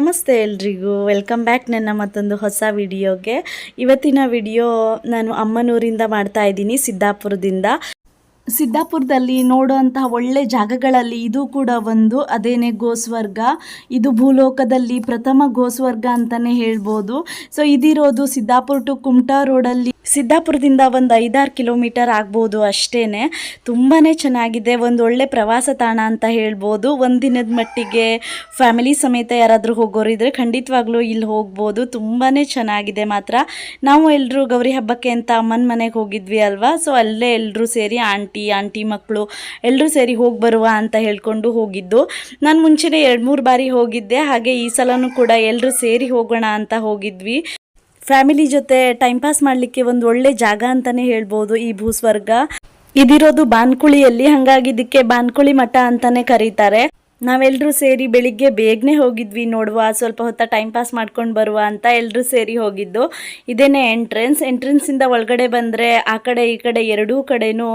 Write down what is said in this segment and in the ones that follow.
ನಮಸ್ತೆ ಎಲ್ರಿಗೂ. Welcome back ನನ್ನ ಮತ್ತೊಂದು ಹೊಸ ವಿಡಿಯೋಗೆ. ಇವತ್ತಿನ ವಿಡಿಯೋ ನಾನು ಅಮ್ಮನೂರಿಂದ ಮಾಡ್ತಾ ಇದ್ದೀನಿ, ಸಿದ್ದಾಪುರದಿಂದ. ಸಿದ್ದಾಪುರದಲ್ಲಿ ನೋಡುವಂತಹ ಒಳ್ಳೆ ಜಾಗಗಳಲ್ಲಿ ಇದು ಕೂಡ ಒಂದು, ಅದೇನೇ ಗೋಸ್ವರ್ಗ. ಇದು ಭೂಲೋಕದಲ್ಲಿ ಪ್ರಥಮ ಗೋಸ್ವರ್ಗ ಅಂತಾನೆ ಹೇಳ್ಬೋದು. ಸೊ ಇದಿರೋದು ಸಿದ್ದಾಪುರ ಟು ಕುಮಟಾ ರೋಡಲ್ಲಿ ಸಿದ್ದಾಪುರದಿಂದ ಒಂದು ಐದಾರು ಕಿಲೋಮೀಟರ್ ಆಗ್ಬೋದು ಅಷ್ಟೇ ತುಂಬಾ ಚೆನ್ನಾಗಿದೆ. ಒಂದು ಒಳ್ಳೆ ಪ್ರವಾಸ ತಾಣ ಅಂತ ಹೇಳ್ಬೋದು. ಒಂದು ದಿನದ ಮಟ್ಟಿಗೆ ಫ್ಯಾಮಿಲಿ ಸಮೇತ ಯಾರಾದರೂ ಹೋಗೋರಿದ್ರೆ ಖಂಡಿತವಾಗ್ಲೂ ಇಲ್ಲಿ ಹೋಗ್ಬೋದು. ತುಂಬಾ ಚೆನ್ನಾಗಿದೆ ಮಾತ್ರ. ನಾವು ಎಲ್ಲರೂ ಗೌರಿ ಹಬ್ಬಕ್ಕೆ ಅಂತ ಅಮ್ಮನ ಮನೆಗೆ ಹೋಗಿದ್ವಿ ಅಲ್ವಾ? ಸೊ ಅಲ್ಲೇ ಎಲ್ಲರೂ ಸೇರಿ ಆಂಟಿ ಆಂಟಿ ಮಕ್ಕಳು ಎಲ್ಲರೂ ಸೇರಿ ಹೋಗಿ ಬರುವ ಅಂತ ಹೇಳ್ಕೊಂಡು ಹೋಗಿದ್ದು. ನಾನು ಮುಂಚೆನೇ ಎರಡು ಮೂರು ಬಾರಿ ಹೋಗಿದ್ದೆ. ಹಾಗೆ ಈ ಸಲನೂ ಕೂಡ ಎಲ್ಲರೂ ಸೇರಿ ಹೋಗೋಣ ಅಂತ ಹೋಗಿದ್ವಿ. ಫ್ಯಾಮಿಲಿ ಜೊತೆ ಟೈಮ್ ಪಾಸ್ ಮಾಡಲಿಕ್ಕೆ ಒಂದು ಒಳ್ಳೆ ಜಾಗ ಅಂತಾನೆ ಹೇಳ್ಬೋದು ಈ ಭೂಸ್ವರ್ಗ. ಇದಿರೋದು ಬಾನ್ಕುಳಿಯಲ್ಲಿ, ಹಂಗಾಗಿ ಇದಕ್ಕೆ ಬಾನ್ಕುಳಿ ಮಠ ಅಂತಾನೆ ಕರೀತಾರೆ. ನಾವೆಲ್ಲರೂ ಸೇರಿ ಬೆಳಿಗ್ಗೆ ಬೇಗನೆ ಹೋಗಿದ್ವಿ ನೋಡುವ, ಸ್ವಲ್ಪ ಹೊತ್ತ ಟೈಮ್ ಪಾಸ್ ಮಾಡ್ಕೊಂಡು ಬರುವ ಅಂತ ಎಲ್ಲರೂ ಸೇರಿ ಹೋಗಿದ್ದು. ಇದೇನೆ ಎಂಟ್ರೆನ್ಸ್ ಎಂಟ್ರೆನ್ಸಿಂದ ಒಳಗಡೆ ಬಂದರೆ ಆ ಕಡೆ ಈ ಕಡೆ ಎರಡೂ ಕಡೆನೂ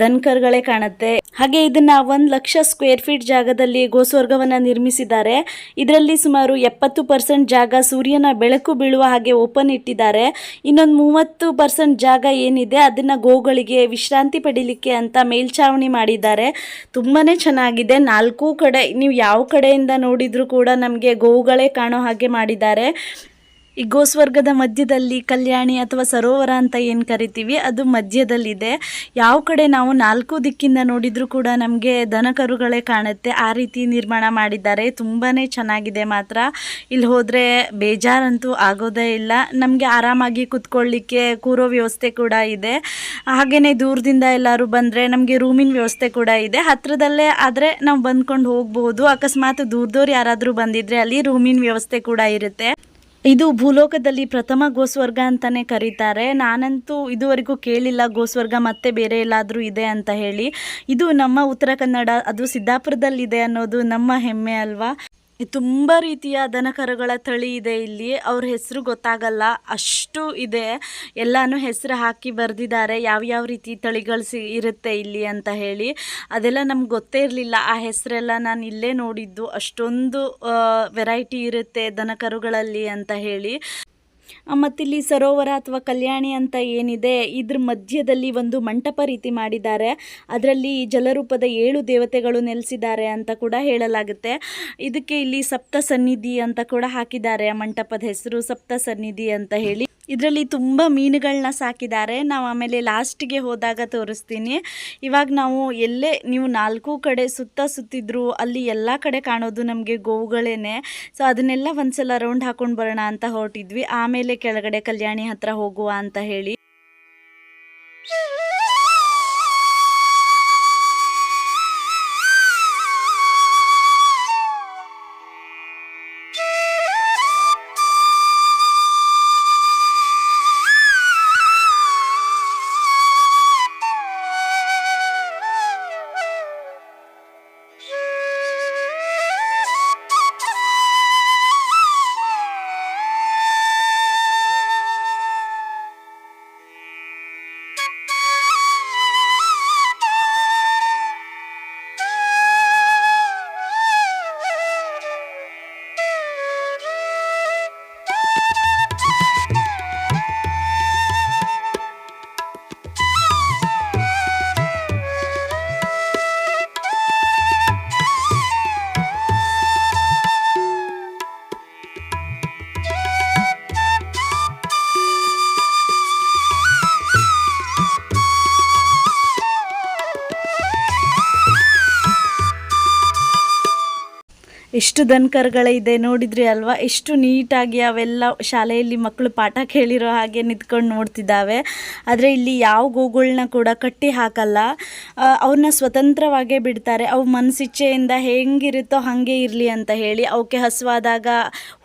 ದನಕರುಗಳೇ ಕಾಣುತ್ತೆ. ಹಾಗೆ ಇದನ್ನ ಒಂದು ಲಕ್ಷ ಸ್ಕ್ವೇರ್ ಫೀಟ್ ಜಾಗದಲ್ಲಿ ಗೋಸ್ವರ್ಗವನ್ನು ನಿರ್ಮಿಸಿದ್ದಾರೆ. ಇದರಲ್ಲಿ ಸುಮಾರು ಎಪ್ಪತ್ತು ಪರ್ಸೆಂಟ್ ಜಾಗ ಸೂರ್ಯನ ಬೆಳಕು ಬೀಳುವ ಹಾಗೆ ಓಪನ್ ಇಟ್ಟಿದ್ದಾರೆ. ಇನ್ನೊಂದು ಮೂವತ್ತು ಪರ್ಸೆಂಟ್ ಜಾಗ ಏನಿದೆ ಅದನ್ನ ಗೋಗಳಿಗೆ ವಿಶ್ರಾಂತಿ ಪಡೀಲಿಕ್ಕೆ ಅಂತ ಮೇಲ್ಛಾವಣಿ ಮಾಡಿದ್ದಾರೆ. ತುಂಬಾನೇ ಚೆನ್ನಾಗಿದೆ. ನಾಲ್ಕು ಕಡೆ ನೀವು ಯಾವ ಕಡೆಯಿಂದ ನೋಡಿದ್ರು ಕೂಡ ನಮಗೆ ಗೋವುಗಳೇ ಕಾಣೋ ಹಾಗೆ ಮಾಡಿದ್ದಾರೆ. ಈ ಗೋಸ್ವರ್ಗದ ಮಧ್ಯದಲ್ಲಿ ಕಲ್ಯಾಣಿ ಅಥವಾ ಸರೋವರ ಅಂತ ಏನು ಕರಿತೀವಿ, ಅದು ಮಧ್ಯದಲ್ಲಿದೆ. ಯಾವ ಕಡೆ ನಾವು ನಾಲ್ಕು ದಿಕ್ಕಿಂದ ನೋಡಿದರೂ ಕೂಡ ನಮಗೆ ದನಕರುಗಳೇ ಕಾಣುತ್ತೆ. ಆ ರೀತಿ ನಿರ್ಮಾಣ ಮಾಡಿದ್ದಾರೆ. ತುಂಬಾ ಚೆನ್ನಾಗಿದೆ ಮಾತ್ರ. ಇಲ್ಲಿ ಹೋದರೆ ಬೇಜಾರಂತೂ ಆಗೋದೇ ಇಲ್ಲ. ನಮಗೆ ಆರಾಮಾಗಿ ಕುತ್ಕೊಳ್ಳಿಕ್ಕೆ ಕೂರೋ ವ್ಯವಸ್ಥೆ ಕೂಡ ಇದೆ. ಹಾಗೆಯೇ ದೂರದಿಂದ ಎಲ್ಲರೂ ಬಂದರೆ ನಮಗೆ ರೂಮಿನ ವ್ಯವಸ್ಥೆ ಕೂಡ ಇದೆ. ಹತ್ತಿರದಲ್ಲೇ ಆದರೆ ನಾವು ಬಂದ್ಕೊಂಡು ಹೋಗ್ಬೋದು. ಅಕಸ್ಮಾತ್ ದೂರದವ್ರು ಯಾರಾದರೂ ಬಂದಿದ್ರೆ ಅಲ್ಲಿ ರೂಮಿನ ವ್ಯವಸ್ಥೆ ಕೂಡ ಇರುತ್ತೆ. ಇದು ಭೂಲೋಕದಲ್ಲಿ ಪ್ರಥಮ ಗೋಸ್ವರ್ಗ ಅಂತಾನೆ ಕರೀತಾರೆ. ನಾನಂತೂ ಇದುವರೆಗೂ ಕೇಳಿಲ್ಲ, ಗೋಸ್ವರ್ಗ ಮತ್ತೆ ಬೇರೆ ಎಲ್ಲಾದರೂ ಇದೆ ಅಂತ ಹೇಳಿ. ಇದು ನಮ್ಮ ಉತ್ತರ ಕನ್ನಡ, ಅದು ಸಿದ್ದಾಪುರದಲ್ಲಿದೆ ಅನ್ನೋದು ನಮ್ಮ ಹೆಮ್ಮೆ ಅಲ್ವಾ? ತುಂಬ ರೀತಿಯ ದನಕರುಗಳ ತಳಿ ಇದೆ ಇಲ್ಲಿ. ಅವ್ರ ಹೆಸರು ಗೊತ್ತಾಗಲ್ಲ. ಅಷ್ಟು ಇದೆ. ಎಲ್ಲಾನು ಹೆಸರು ಹಾಕಿ ಬರೆದಿದ್ದಾರೆ ಯಾವ್ಯಾವ ರೀತಿ ತಳಿಗಳು ಸಿ ಇರುತ್ತೆ ಇಲ್ಲಿ ಅಂತ ಹೇಳಿ. ಅದೆಲ್ಲ ನಮ್ಗೆ ಗೊತ್ತೇ ಇರಲಿಲ್ಲ. ಆ ಹೆಸರೆಲ್ಲ ನಾನು ಇಲ್ಲೇ ನೋಡಿದ್ದು. ಅಷ್ಟೊಂದು ವೆರೈಟಿ ಇರುತ್ತೆ ದನಕರುಗಳಲ್ಲಿ ಅಂತ ಹೇಳಿ. ಮತ್ತಿಲ್ಲಿ ಸರೋವರ ಅಥವಾ ಕಲ್ಯಾಣಿ ಅಂತ ಏನಿದೆ, ಇದ್ರ ಮಧ್ಯದಲ್ಲಿ ಒಂದು ಮಂಟಪ ರೀತಿ ಮಾಡಿದ್ದಾರೆ. ಅದರಲ್ಲಿ ಜಲರೂಪದ ಏಳು ದೇವತೆಗಳು ನೆಲೆಸಿದ್ದಾರೆ ಅಂತ ಕೂಡ ಹೇಳಲಾಗುತ್ತೆ. ಇದಕ್ಕೆ ಇಲ್ಲಿ ಸಪ್ತ ಸನ್ನಿಧಿ ಅಂತ ಕೂಡ ಹಾಕಿದ್ದಾರೆ ಮಂಟಪದ ಹೆಸರು ಸಪ್ತ ಸನ್ನಿಧಿ ಅಂತ ಹೇಳಿ. ಇದರಲ್ಲಿ ತುಂಬ ಮೀನುಗಳನ್ನ ಸಾಕಿದ್ದಾರೆ. ನಾವು ಆಮೇಲೆ ಲಾಸ್ಟಿಗೆ ಹೋದಾಗ ತೋರಿಸ್ತೀನಿ. ಇವಾಗ ನಾವು ಎಲ್ಲೇ, ನೀವು ನಾಲ್ಕು ಕಡೆ ಸುತ್ತ ಸುತ್ತಿದ್ರು, ಅಲ್ಲಿ ಎಲ್ಲ ಕಡೆ ಕಾಣೋದು ನಮಗೆ ಗೋವುಗಳೇನೆ. ಸೊ ಅದನ್ನೆಲ್ಲ ಒಂದ್ಸಲ ರೌಂಡ್ ಹಾಕೊಂಡು ಬರೋಣ ಅಂತ ಹೊರಟಿದ್ವಿ. ಆಮೇಲೆ ಕೆಳಗಡೆ ಕಲ್ಯಾಣಿ ಹತ್ರ ಹೋಗುವ ಅಂತ ಹೇಳಿ. ಎಷ್ಟು ದನಕರುಗಳಿದೆ ನೋಡಿದ್ರಿ ಅಲ್ವಾ? ಎಷ್ಟು ನೀಟಾಗಿ ಅವೆಲ್ಲ ಶಾಲೆಯಲ್ಲಿ ಮಕ್ಕಳು ಪಾಠ ಕೇಳಿರೋ ಹಾಗೆ ನಿಂತ್ಕೊಂಡು ನೋಡ್ತಿದ್ದಾವೆ. ಆದರೆ ಇಲ್ಲಿ ಯಾವ ಗೋಗಳನ್ನ ಕೂಡ ಕಟ್ಟಿ ಹಾಕಲ್ಲ. ಅವ್ರನ್ನ ಸ್ವತಂತ್ರವಾಗೇ ಬಿಡ್ತಾರೆ. ಅವು ಮನಸ್ಸಿಚ್ಛೆಯಿಂದ ಹೆಂಗಿರುತ್ತೋ ಹಾಗೆ ಇರಲಿ ಅಂತ ಹೇಳಿ. ಅವಕ್ಕೆ ಹಸುವಾದಾಗ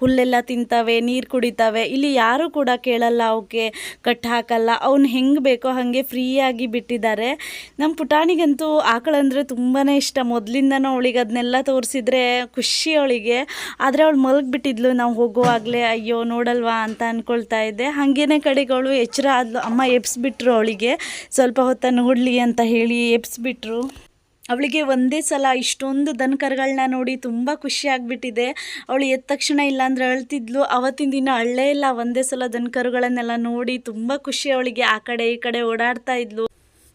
ಹುಲ್ಲೆಲ್ಲ ತಿಂತವೆ, ನೀರು ಕುಡಿತವೆ. ಇಲ್ಲಿ ಯಾರೂ ಕೂಡ ಕೇಳಲ್ಲ ಅವಕ್ಕೆ ಕಟ್ಟಿ ಹಾಕಲ್ಲ. ಅವ್ನು ಹೆಂಗೆ ಬೇಕೋ ಹಾಗೆ ಫ್ರೀಯಾಗಿ ಬಿಟ್ಟಿದ್ದಾರೆ. ನಮ್ಮ ಪುಟಾಣಿಗಂತೂ ಆಕಳಂದರೆ ತುಂಬಾ ಇಷ್ಟ. ಮೊದಲಿಂದನೂ ಅವಳಿಗೆ ಅದನ್ನೆಲ್ಲ ತೋರಿಸಿದ್ರೆ ಖುಷಿ. ಅವಳಿಗೆ ಆದರೆ ಅವಳು ಮಲಗಿಬಿಟ್ಟಿದ್ಲು, ನಾವು ಹೋಗುವಾಗಲೇ ಅಯ್ಯೋ ನೋಡಲ್ವಾ ಅಂತ ಅಂದ್ಕೊಳ್ತಾ ಇದ್ದೆ. ಹಾಗೇನೆ ಕಡೆಗೆ ಅವಳು ಎಚ್ಚರ ಆದ್ಲು, ಅಮ್ಮ ಎಬ್ಸ್ಬಿಟ್ರು ಅವಳಿಗೆ, ಸ್ವಲ್ಪ ಹೊತ್ತ ನೋಡಲಿ ಅಂತ ಹೇಳಿ ಎಬ್ಸ್ಬಿಟ್ರು. ಅವಳಿಗೆ ಒಂದೇ ಸಲ ಇಷ್ಟೊಂದು ದನಕರುಗಳನ್ನ ನೋಡಿ ತುಂಬ ಖುಷಿ ಆಗಿಬಿಟ್ಟಿದೆ. ಅವಳು ಎದ್ದ ತಕ್ಷಣ ಇಲ್ಲಾಂದ್ರೆ ಅಳ್ತಿದ್ಲು. ಅವತ್ತಿನ ದಿನ ಅಳ್ಳೇ ಇಲ್ಲ, ಒಂದೇ ಸಲ ದನಕರುಗಳನ್ನೆಲ್ಲ ನೋಡಿ ತುಂಬ ಖುಷಿ ಅವಳಿಗೆ, ಆ ಕಡೆ ಈ ಕಡೆ ಓಡಾಡ್ತಾ ಇದ್ಲು.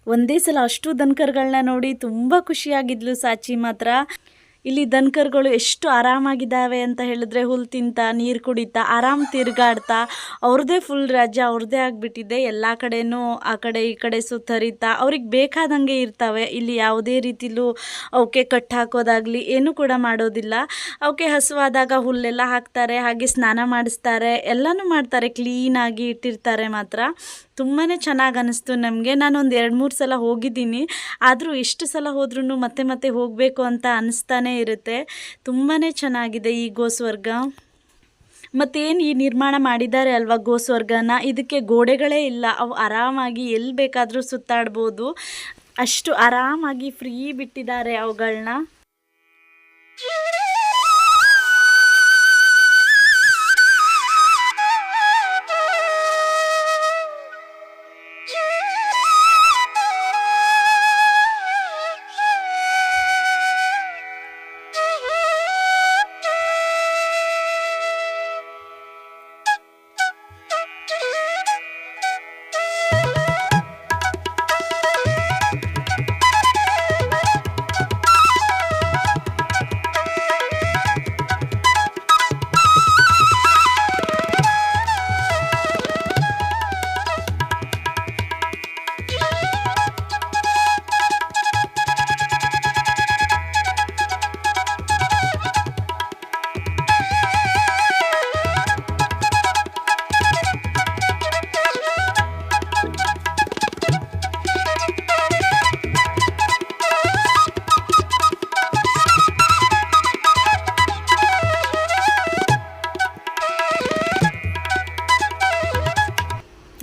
ಒಂದೇ ಸಲ ಅಷ್ಟು ದನಕರುಗಳನ್ನ ನೋಡಿ ತುಂಬ ಖುಷಿಯಾಗಿದ್ಲು ಸಾಚಿ ಮಾತ್ರ. ಇಲ್ಲಿ ದನಕರುಗಳು ಎಷ್ಟು ಆರಾಮಾಗಿದ್ದಾವೆ ಅಂತ ಹೇಳಿದ್ರೆ ಹುಲ್ಲು ತಿಂತಾ, ನೀರು ಕುಡಿತಾ, ಆರಾಮ್ ತಿರುಗಾಡ್ತಾ ಅವ್ರದ್ದೇ ಫುಲ್ ರಾಜ್ಯ ಅವ್ರದ್ದೇ ಆಗಿಬಿಟ್ಟಿದೆ. ಎಲ್ಲ ಕಡೆನೂ ಆ ಕಡೆ ಈ ಕಡೆ ಸುತ್ತರಿತಾ, ಅವ್ರಿಗೆ ಬೇಕಾದಂಗೆ ಇರ್ತವೆ. ಇಲ್ಲಿ ಯಾವುದೇ ರೀತಿಲೂ ಅವಕ್ಕೆ ಕಟ್ ಹಾಕೋದಾಗಲಿ ಏನೂ ಕೂಡ ಮಾಡೋದಿಲ್ಲ. ಅವಕ್ಕೆ ಹಸುವಾದಾಗ ಹುಲ್ಲೆಲ್ಲ ಹಾಕ್ತಾರೆ, ಹಾಗೆ ಸ್ನಾನ ಮಾಡಿಸ್ತಾರೆ, ಎಲ್ಲನೂ ಮಾಡ್ತಾರೆ ಕ್ಲೀನಾಗಿ ಇಟ್ಟಿರ್ತಾರೆ ಮಾತ್ರ. ತುಂಬಾ ಚೆನ್ನಾಗಿ ಅನ್ನಿಸ್ತು ನಮಗೆ. ನಾನು ಒಂದು ಎರಡು ಮೂರು ಸಲ ಹೋಗಿದ್ದೀನಿ. ಆದರೂ ಎಷ್ಟು ಸಲ ಹೋದ್ರೂ ಮತ್ತೆ ಮತ್ತೆ ಹೋಗಬೇಕು ಅಂತ ಅನಿಸ್ತಾನೇ ಇರುತ್ತೆ. ತುಂಬಾ ಚೆನ್ನಾಗಿದೆ ಈ ಗೋಸ್ವರ್ಗ. ಮತ್ತೇನು ಈ ನಿರ್ಮಾಣ ಮಾಡಿದ್ದಾರೆ ಅಲ್ವಾ ಗೋಸ್ವರ್ಗನ? ಇದಕ್ಕೆ ಗೋಡೆಗಳೇ ಇಲ್ಲ. ಅವು ಆರಾಮಾಗಿ ಎಲ್ಲಿ ಬೇಕಾದರೂ ಸುತ್ತಾಡ್ಬೋದು. ಅಷ್ಟು ಆರಾಮಾಗಿ ಫ್ರೀ ಬಿಟ್ಟಿದ್ದಾರೆ ಅವುಗಳನ್ನ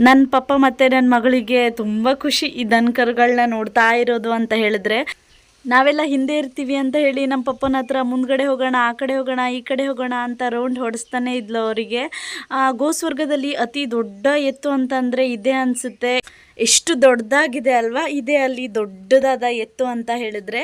ನನ್ನ ಪಪ್ಪ ಮತ್ತು ನನ್ನ ಮಗಳಿಗೆ ತುಂಬ ಖುಷಿ ಈ ದನ ಕರುಗಳನ್ನ ನೋಡ್ತಾ ಇರೋದು ಅಂತ ಹೇಳಿದ್ರೆ. ನಾವೆಲ್ಲ ಹಿಂದೆ ಇರ್ತೀವಿ ಅಂತ ಹೇಳಿ ನಮ್ಮ ಪಪ್ಪನ ಹತ್ರ ಮುಂದ್ಗಡೆ ಹೋಗೋಣ, ಆ ಕಡೆ ಹೋಗೋಣ, ಈ ಕಡೆ ಹೋಗೋಣ ಅಂತ ರೌಂಡ್ ಹೊಡಿಸ್ತಾನೆ ಇದ್ಲು ಅವರಿಗೆ. ಗೋಸ್ವರ್ಗದಲ್ಲಿ ಅತಿ ದೊಡ್ಡ ಎತ್ತು ಅಂತಂದರೆ ಇದೇ ಅನಿಸುತ್ತೆ. ಎಷ್ಟು ದೊಡ್ಡದಾಗಿದೆ ಅಲ್ವಾ? ಇದೇ ಅಲ್ಲಿ ದೊಡ್ಡದಾದ ಎತ್ತು ಅಂತ ಹೇಳಿದ್ರೆ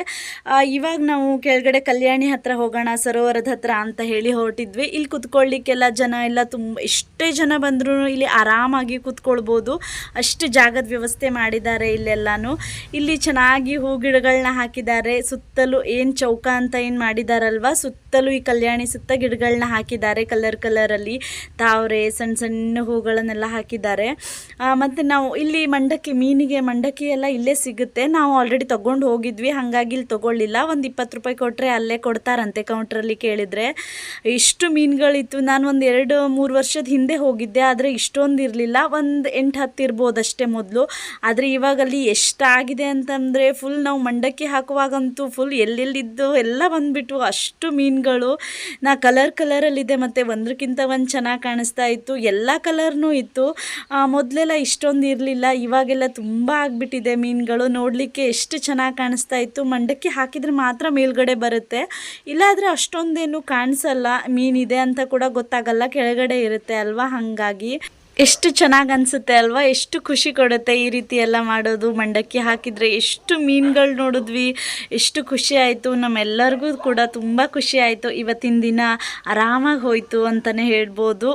ಇವಾಗ ನಾವು ಕೆಳಗಡೆ ಕಲ್ಯಾಣಿ ಹತ್ರ ಹೋಗೋಣ, ಸರೋವರದ ಹತ್ರ ಅಂತ ಹೇಳಿ ಹೊರಟಿದ್ವಿ. ಇಲ್ಲಿ ಕುತ್ಕೊಳ್ಳಿಕ್ಕೆಲ್ಲ ಜನ ಎಲ್ಲ ತುಂಬ, ಎಷ್ಟೇ ಜನ ಬಂದರೂ ಇಲ್ಲಿ ಆರಾಮಾಗಿ ಕುತ್ಕೊಳ್ಬೋದು. ಅಷ್ಟು ಜಾಗದ ವ್ಯವಸ್ಥೆ ಮಾಡಿದ್ದಾರೆ ಇಲ್ಲೆಲ್ಲಾನು. ಇಲ್ಲಿ ಚೆನ್ನಾಗಿ ಹೂ ಗಿಡಗಳನ್ನ ಹಾಕಿದ್ದಾರೆ. ಸುತ್ತಲೂ ಏನು ಚೌಕ ಅಂತ ಏನು ಮಾಡಿದಾರಲ್ವಾ? ಸುತ್ತಲೂ ಈ ಕಲ್ಯಾಣಿ ಸುತ್ತ ಗಿಡಗಳನ್ನ ಹಾಕಿದ್ದಾರೆ ಕಲರ್ ಕಲರಲ್ಲಿ. ತಾವರೆ ಸಣ್ಣ ಸಣ್ಣ ಹೂಗಳನ್ನೆಲ್ಲ ಹಾಕಿದ್ದಾರೆ. ಮತ್ತು ನಾವು ಇಲ್ಲಿ ಮಂಡಕ್ಕಿ, ಮೀನಿಗೆ ಮಂಡಕ್ಕಿ ಎಲ್ಲ ಇಲ್ಲೇ ಸಿಗುತ್ತೆ. ನಾವು ಆಲ್ರೆಡಿ ತಗೊಂಡು ಹೋಗಿದ್ವಿ. ಹಾಗಾಗಿ ಇಲ್ಲಿ ತಗೊಳ್ಳಿಲ್ಲ. ಒಂದು ಇಪ್ಪತ್ತು ರೂಪಾಯಿ ಕೊಟ್ಟರೆ ಅಲ್ಲೇ ಕೊಡ್ತಾರಂತೆ ಕೌಂಟ್ರಲ್ಲಿ ಕೇಳಿದರೆ. ಇಷ್ಟು ಮೀನುಗಳಿತ್ತು. ನಾನು ಒಂದು ಎರಡು, ಮೂರು ವರ್ಷದ ಹಿಂದೆ ಹೋಗಿದ್ದೆ. ಆದರೆ ಇಷ್ಟೊಂದು ಇರಲಿಲ್ಲ. ಒಂದು ಎಂಟು, ಹತ್ತು ಇರ್ಬೋದು ಅಷ್ಟೇ ಮೊದಲು. ಆದರೆ ಇವಾಗ ಅಲ್ಲಿ ಎಷ್ಟಾಗಿದೆ ಅಂತಂದರೆ ಫುಲ್ ನಾವು ಮಂಡಕ್ಕಿ ಹಾಕುವಾಗಂತೂ ಫುಲ್ ಎಲ್ಲೆಲ್ಲಿದ್ದು ಎಲ್ಲ ಬಂದುಬಿಟ್ಟು ಅಷ್ಟು ಮೀನುಗಳು. ನಾ ಕಲರ್ ಕಲರಲ್ಲಿದೆ ಮತ್ತು ಒಂದಕ್ಕಿಂತ ಒಂದು ಚೆನ್ನಾಗಿ ಕಾಣಿಸ್ತಾ ಇತ್ತು. ಎಲ್ಲ ಕಲರ್ನೂ ಇತ್ತು. ಮೊದಲೆಲ್ಲ ಇಷ್ಟೊಂದು ಇರಲಿಲ್ಲ. ಇವಾಗೆಲ್ಲ ತುಂಬ ಆಗಿಬಿಟ್ಟಿದೆ ಮೀನುಗಳು. ನೋಡಲಿಕ್ಕೆ ಎಷ್ಟು ಚೆನ್ನಾಗಿ ಕಾಣಿಸ್ತಾ ಇತ್ತು. ಮಂಡಕ್ಕಿ ಹಾಕಿದರೆ ಮಾತ್ರ ಮೇಲ್ಗಡೆ ಬರುತ್ತೆ. ಇಲ್ಲಾದರೆ ಅಷ್ಟೊಂದೇನು ಕಾಣಿಸಲ್ಲ. ಮೀನಿದೆ ಅಂತ ಕೂಡ ಗೊತ್ತಾಗಲ್ಲ. ಕೆಳಗಡೆ ಇರುತ್ತೆ ಅಲ್ವಾ? ಹಾಗಾಗಿ ಎಷ್ಟು ಚೆನ್ನಾಗಿ ಅನಿಸುತ್ತೆ ಅಲ್ವಾ? ಎಷ್ಟು ಖುಷಿ ಕೊಡುತ್ತೆ ಈ ರೀತಿ ಎಲ್ಲ ಮಾಡೋದು. ಮಂಡಕ್ಕಿ ಹಾಕಿದರೆ ಎಷ್ಟು ಮೀನುಗಳು ನೋಡಿದ್ವಿ. ಎಷ್ಟು ಖುಷಿ ಆಯಿತು. ನಮ್ಮೆಲ್ಲರಿಗೂ ಕೂಡ ತುಂಬ ಖುಷಿ ಆಯಿತು. ಇವತ್ತಿನ ದಿನ ಆರಾಮಾಗಿ ಹೋಯಿತು ಅಂತಲೇ ಹೇಳ್ಬೋದು.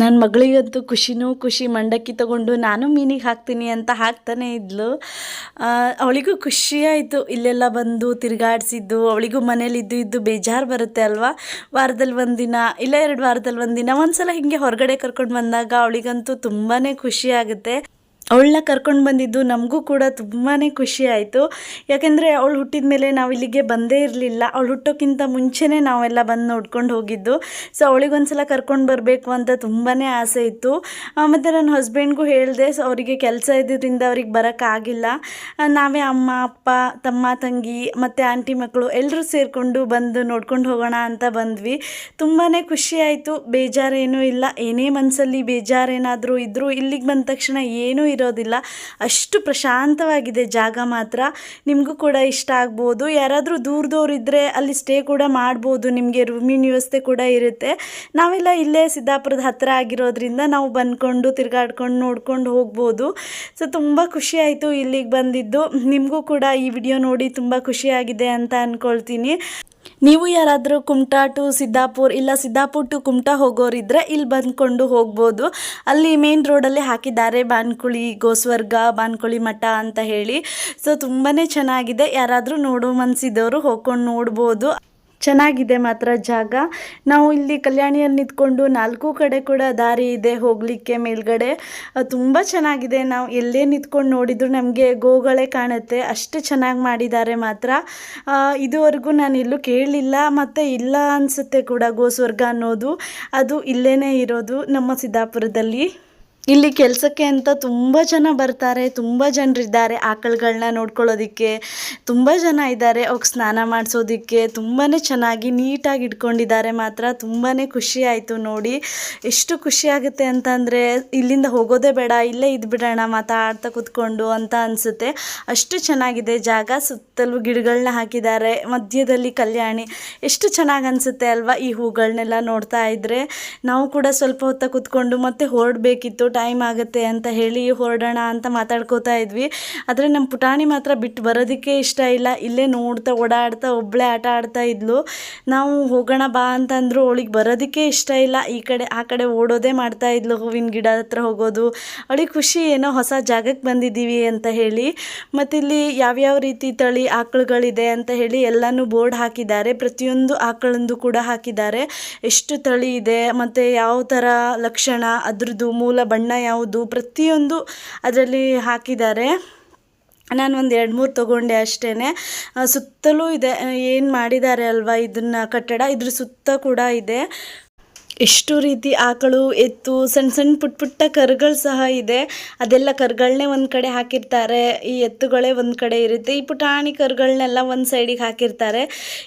ನನ್ನ ಮಗಳಿಗಂತೂ ಖುಷಿನೂ ಖುಷಿ ಮಂಡಕ್ಕಿ ತಗೊಂಡು ನಾನು ಮೀನಿಗೆ ಹಾಕ್ತೀನಿ ಅಂತ ಹಾಕ್ತಾನೆ ಇದ್ಲು. ಅವಳಿಗೂ ಖುಷಿಯಾಯಿತು ಇಲ್ಲೆಲ್ಲ ಬಂದು ತಿರುಗಾಡಿಸಿದ್ದು, ಅವಳಿಗೂ ಮನೇಲಿ ಇದ್ದು ಇದ್ದು ಬೇಜಾರು ಬರುತ್ತೆ ಅಲ್ವಾ? ವಾರದಲ್ಲಿ ಒಂದಿನ, ಇಲ್ಲ ಎರಡು ವಾರದಲ್ಲಿ ಒಂದಿನ, ಒಂದ್ಸಲ ಹೀಗೆ ಹೊರಗಡೆ ಕರ್ಕೊಂಡು ಬಂದಾಗ ಅವಳಿಗಂತೂ ತುಂಬಾ ಖುಷಿ ಆಗುತ್ತೆ. ಅವಳನ್ನ ಕರ್ಕೊಂಡು ಬಂದಿದ್ದು ನಮಗೂ ಕೂಡ ತುಂಬಾ ಖುಷಿ ಆಯಿತು. ಯಾಕೆಂದರೆ ಅವಳು ಹುಟ್ಟಿದ ಮೇಲೆ ನಾವು ಇಲ್ಲಿಗೆ ಬಂದೇ ಇರಲಿಲ್ಲ. ಅವಳು ಹುಟ್ಟೋಕ್ಕಿಂತ ಮುಂಚೆನೇ ನಾವೆಲ್ಲ ಬಂದು ನೋಡ್ಕೊಂಡು ಹೋಗಿದ್ದು. ಸೊ ಅವಳಿಗೊಂದ್ಸಲ ಕರ್ಕೊಂಡು ಬರಬೇಕು ಅಂತ ತುಂಬಾ ಆಸೆ ಇತ್ತು. ಮತ್ತು ನನ್ನ ಹಸ್ಬೆಂಡ್ಗೂ ಹೇಳಿದೆ ಸೊ ಅವರಿಗೆ ಕೆಲಸ ಇದ್ದಿದ್ದರಿಂದ ಅವ್ರಿಗೆ ಬರೋಕ್ಕಾಗಿಲ್ಲ ನಾವೇ ಅಮ್ಮ, ಅಪ್ಪ, ತಮ್ಮ, ತಂಗಿ, ಮತ್ತು ಆಂಟಿ ಮಕ್ಕಳು ಎಲ್ಲರೂ ಸೇರಿಕೊಂಡು ಬಂದು ನೋಡ್ಕೊಂಡು ಹೋಗೋಣ ಅಂತ ಬಂದ್ವಿ. ತುಂಬಾ ಖುಷಿ ಆಯಿತು. ಬೇಜಾರೇನೂ ಇಲ್ಲ. ಏನೇ ಮನಸ್ಸಲ್ಲಿ ಬೇಜಾರೇನಾದರೂ ಇದ್ದರೂ ಇಲ್ಲಿಗೆ ಬಂದ ತಕ್ಷಣ ಏನೂ ಇರೋದಿಲ್ಲ. ಅಷ್ಟು ಪ್ರಶಾಂತವಾಗಿದೆ ಜಾಗ ಮಾತ್ರ. ನಿಮಗೂ ಕೂಡ ಇಷ್ಟ ಆಗ್ಬೋದು. ಯಾರಾದರೂ ದೂರದವ್ರು ಇದ್ದರೆ ಅಲ್ಲಿ ಸ್ಟೇ ಕೂಡ ಮಾಡ್ಬೋದು. ನಿಮಗೆ ರೂಮಿನ ವ್ಯವಸ್ಥೆ ಕೂಡ ಇರುತ್ತೆ. ನಾವೆಲ್ಲ ಇಲ್ಲೇ ಸಿದ್ದಾಪುರದ ಹತ್ತಿರ ಆಗಿರೋದ್ರಿಂದ ನಾವು ಬಂದ್ಕೊಂಡು, ತಿರ್ಗಾಡ್ಕೊಂಡು, ನೋಡ್ಕೊಂಡು ಹೋಗ್ಬೋದು. ಸೊ ತುಂಬ ಖುಷಿ ಆಯಿತು ಇಲ್ಲಿಗೆ ಬಂದಿದ್ದು. ನಿಮಗೂ ಕೂಡ ಈ ವಿಡಿಯೋ ನೋಡಿ ತುಂಬ ಖುಷಿಯಾಗಿದೆ ಅಂತ ಅಂದ್ಕೊಳ್ತೀನಿ ನೀವು ಯಾರಾದರೂ ಕುಮಟಾ ಟು ಸಿದ್ದಾಪುರ್ ಇಲ್ಲ ಸಿದ್ದಾಪುರ್ ಟು ಕುಮಟಾ ಹೋಗೋರಿದ್ರೆ ಇಲ್ಲಿ ಬಂದ್ಕೊಂಡು ಹೋಗ್ಬೋದು. ಅಲ್ಲಿ ಮೇನ್ ರೋಡಲ್ಲಿ ಹಾಕಿದ್ದಾರೆ ಬಾನ್ಕುಳಿ, ಗೋಸ್ವರ್ಗ, ಬಾನ್ಕುಳಿ ಮಠ ಅಂತ ಹೇಳಿ. ಸೊ ತುಂಬಾ ಚೆನ್ನಾಗಿದೆ. ಯಾರಾದರೂ ನೋಡೋ ಮನಸ್ಸಿದ್ದವರು ಹೋಗ್ಕೊಂಡು ನೋಡ್ಬೋದು. ಚೆನ್ನಾಗಿದೆ ಮಾತ್ರ ಜಾಗ. ನಾವು ಇಲ್ಲಿ ಕಲ್ಯಾಣಿಯಲ್ಲಿ ನಿಂತ್ಕೊಂಡು ನಾಲ್ಕು ಕಡೆ ಕೂಡ ದಾರಿ ಇದೆ ಹೋಗಲಿಕ್ಕೆ ಮೇಲ್ಗಡೆ. ತುಂಬ ಚೆನ್ನಾಗಿದೆ. ನಾವು ಎಲ್ಲೇ ನಿಂತ್ಕೊಂಡು ನೋಡಿದ್ರು ನಮಗೆ ಗೋಗಳೇ ಕಾಣುತ್ತೆ. ಅಷ್ಟು ಚೆನ್ನಾಗಿ ಮಾಡಿದ್ದಾರೆ ಮಾತ್ರ. ಇದುವರೆಗೂ ನಾನು ಎಲ್ಲೂ ಕೇಳಲಿಲ್ಲ. ಮತ್ತು ಇಲ್ಲ ಅನಿಸುತ್ತೆ ಕೂಡ ಗೋಸ್ವರ್ಗ ಅನ್ನೋದು. ಅದು ಇಲ್ಲೇ ಇರೋದು ನಮ್ಮ ಸಿದ್ದಾಪುರದಲ್ಲಿ. ಇಲ್ಲಿ ಕೆಲಸಕ್ಕೆ ಅಂತ ತುಂಬ ಜನ ಬರ್ತಾರೆ, ತುಂಬ ಜನರಿದ್ದಾರೆ ಆಕಳುಗಳನ್ನ ನೋಡ್ಕೊಳ್ಳೋದಕ್ಕೆ. ತುಂಬ ಜನ ಇದ್ದಾರೆ ಅವ್ಕೆ ಸ್ನಾನ ಮಾಡಿಸೋದಕ್ಕೆ. ತುಂಬಾ ಚೆನ್ನಾಗಿ ನೀಟಾಗಿ ಇಟ್ಕೊಂಡಿದ್ದಾರೆ ಮಾತ್ರ. ತುಂಬಾ ಖುಷಿ ಆಯಿತು ನೋಡಿ. ಎಷ್ಟು ಖುಷಿ ಆಗುತ್ತೆ ಅಂತಂದರೆ ಇಲ್ಲಿಂದ ಹೋಗೋದೇ ಬೇಡ, ಇಲ್ಲೇ ಇದ್ಬಿಡೋಣ ಮಾತಾಡ್ತಾ ಕೂತ್ಕೊಂಡು ಅಂತ ಅನಿಸುತ್ತೆ. ಅಷ್ಟು ಚೆನ್ನಾಗಿದೆ ಜಾಗ. ಸುತ್ತಲೂ ಗಿಡಗಳನ್ನ ಹಾಕಿದ್ದಾರೆ. ಮಧ್ಯದಲ್ಲಿ ಕಲ್ಯಾಣಿ. ಎಷ್ಟು ಚೆನ್ನಾಗಿ ಅನಿಸುತ್ತೆ ಅಲ್ವಾ ಈ ಹೂಗಳನ್ನೆಲ್ಲ ನೋಡ್ತಾ ಇದ್ದರೆ ನಾವು ಕೂಡ ಸ್ವಲ್ಪ ಹೊತ್ತ ಕೂತ್ಕೊಂಡು ಮತ್ತೆ ಹೊರಡಬೇಕಿತ್ತು. ಟೈಮ್ ಆಗುತ್ತೆ ಅಂತ ಹೇಳಿ ಹೊರಡೋಣ ಅಂತ ಮಾತಾಡ್ಕೋತಾ ಇದ್ವಿ. ಆದರೆ ನಮ್ಮ ಪುಟಾಣಿ ಮಾತ್ರ ಬಿಟ್ಟು ಬರೋದಕ್ಕೆ ಇಷ್ಟ ಇಲ್ಲ. ಇಲ್ಲೇ ನೋಡ್ತಾ, ಓಡಾಡ್ತಾ ಒಬ್ಬಳೇ ಆಟ ಆಡ್ತಾ ಇದ್ಲು. ನಾವು ಹೋಗೋಣ ಬಾ ಅಂತಂದ್ರು ಅವಳಿಗೆ ಬರೋದಕ್ಕೆ ಇಷ್ಟ ಇಲ್ಲ. ಈ ಕಡೆ, ಆ ಕಡೆ ಓಡೋದೇ ಮಾಡ್ತಾ ಇದ್ಲು ಹೂವಿನ ಗಿಡ ಹತ್ರ ಹೋಗೋದು. ಅವಳಿಗೆ ಖುಷಿ, ಏನೋ ಹೊಸ ಜಾಗಕ್ಕೆ ಬಂದಿದ್ದೀವಿ ಅಂತ ಹೇಳಿ. ಮತ್ತು ಇಲ್ಲಿ ಯಾವ್ಯಾವ ರೀತಿ ತಳಿ ಆಕಳುಗಳಿದೆ ಅಂತ ಹೇಳಿ ಎಲ್ಲನೂ ಬೋರ್ಡ್ ಹಾಕಿದ್ದಾರೆ. ಪ್ರತಿಯೊಂದು ಆಕಳಂದು ಕೂಡ ಹಾಕಿದ್ದಾರೆ. ಎಷ್ಟು ತಳಿ ಇದೆ, ಮತ್ತು ಯಾವ ಥರ ಲಕ್ಷಣ, ಅದ್ರದ್ದು ಮೂಲ ಬಣ್ಣ ಯಾವುದು ಪ್ರತಿಯೊಂದು ಅದರಲ್ಲಿ ಹಾಕಿದ್ದಾರೆ. ನಾನು ಒಂದು ಎರಡು ಮೂರು ತೊಗೊಂಡೆ ಅಷ್ಟೇ ಸುತ್ತಲೂ ಇದೆ, ಏನು ಮಾಡಿದ್ದಾರೆ ಅಲ್ವಾ ಇದನ್ನು ಕಟ್ಟಡ? ಇದ್ರ ಸುತ್ತ ಕೂಡ ಇದೆ. ಎಷ್ಟು ರೀತಿ ಆಕಳು ಎತ್ತು ಸಣ್ಣ ಸಣ್ಣ ಪುಟ್ಟ ಪುಟ್ಟ ಕರುಗಳು ಸಹ ಇದೆ. ಅದೆಲ್ಲ ಕರುಗಳನ್ನೇ ಒಂದು ಕಡೆ ಹಾಕಿರ್ತಾರೆ. ಈ ಎತ್ತುಗಳೇ ಒಂದು ಕಡೆ ಇರುತ್ತೆ. ಈ ಪುಟಾಣಿ ಕರುಗಳನ್ನೆಲ್ಲ ಒಂದು ಸೈಡಿಗೆ ಹಾಕಿರ್ತಾರೆ.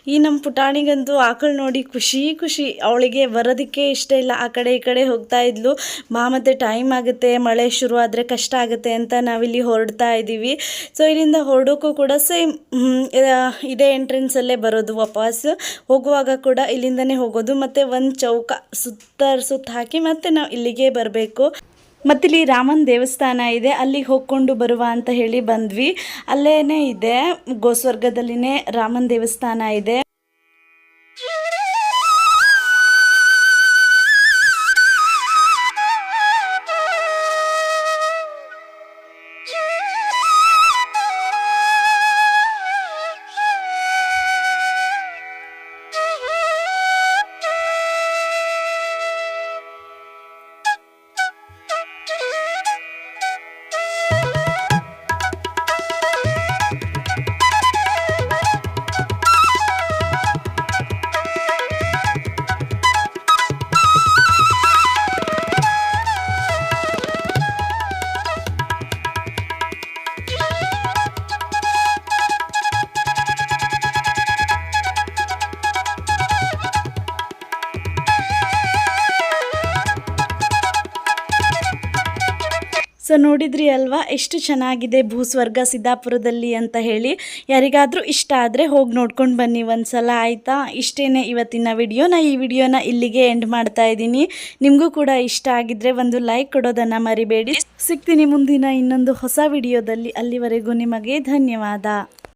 ಈ ನಮ್ಮ ಪುಟಾಣಿಗಂತೂ ಆಕಳು ನೋಡಿ ಖುಷಿ ಖುಷಿ. ಅವಳಿಗೆ ಬರೋದಕ್ಕೆ ಇಷ್ಟ ಇಲ್ಲ. ಆ ಕಡೆ ಈ ಕಡೆ ಹೋಗ್ತಾ ಇದ್ಲು. ಮಾ, ಮತ್ತೆ ಟೈಮ್ ಆಗುತ್ತೆ. ಮಳೆ ಶುರು ಆದರೆ ಕಷ್ಟ ಆಗುತ್ತೆ ಅಂತ ನಾವಿಲ್ಲಿ ಹೊರಡ್ತಾ ಇದ್ದೀವಿ ಸೊ, ಇಲ್ಲಿಂದ ಹೊರಡೋಕ್ಕೂ ಕೂಡ ಸೇಮ್. ಇದೇ ಎಂಟ್ರೆನ್ಸಲ್ಲೇ ಬರೋದು ವಾಪಸ್. ಹೋಗುವಾಗ ಕೂಡ ಇಲ್ಲಿಂದನೇ ಹೋಗೋದು. ಮತ್ತು ಒಂದು ಚೌಕ ಸುತ್ತ ಸುತ್ತ ಹಾಕಿ ಮತ್ತೆ ನಾವು ಇಲ್ಲಿಗೆ ಬರಬೇಕು. ಮತ್ತಿಲ್ಲಿ ರಾಮನ್ ದೇವಸ್ಥಾನ ಇದೆ, ಅಲ್ಲಿಗೆ ಹೋಗ್ಕೊಂಡು ಬರುವ ಅಂತ ಹೇಳಿ ಬಂದ್ವಿ. ಅಲ್ಲೇನೆ ಇದೆ, ಗೋಸ್ವರ್ಗದಲ್ಲಿನೇ ರಾಮನ್ ದೇವಸ್ಥಾನ ಇದೆ. ಸೊ ನೋಡಿದ್ರಿ ಅಲ್ವಾ? ಎಷ್ಟು ಚೆನ್ನಾಗಿದೆ ಭೂಸ್ವರ್ಗ ಸಿದ್ದಾಪುರದಲ್ಲಿ ಅಂತ ಹೇಳಿ. ಯಾರಿಗಾದರೂ ಇಷ್ಟ ಆದರೆ ಹೋಗಿ ನೋಡ್ಕೊಂಡು ಬನ್ನಿ ಒಂದ್ಸಲ, ಆಯಿತಾ? ಇಷ್ಟೇ ಇವತ್ತಿನ ವಿಡಿಯೋ. ಈ ವಿಡಿಯೋನ ಇಲ್ಲಿಗೆ ಎಂಡ್ ಮಾಡ್ತಾ ಇದ್ದೀನಿ. ನಿಮಗೂ ಕೂಡ ಇಷ್ಟ ಆಗಿದ್ರೆ ಒಂದು ಲೈಕ್ ಕೊಡೋದನ್ನು ಮರಿಬೇಡಿ. ಸಿಗ್ತೀನಿ ಮುಂದಿನ ಇನ್ನೊಂದು ಹೊಸ ವಿಡಿಯೋದಲ್ಲಿ. ಅಲ್ಲಿವರೆಗೂ ನಿಮಗೆ ಧನ್ಯವಾದ.